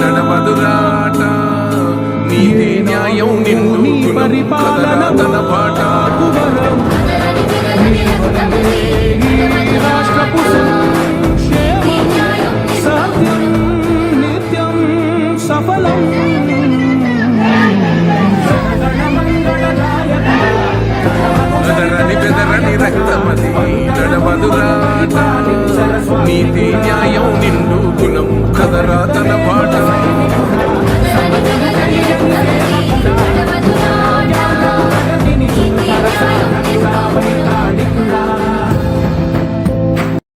నడవదురాట నీతి న్యాయం గుణము కదరా తన రక్తమది రాష్ట్రపు సత్యం నిత్యం సఫలం. అదరని బెదరని రక్తమది నడవదురాట నీతి న్యాయం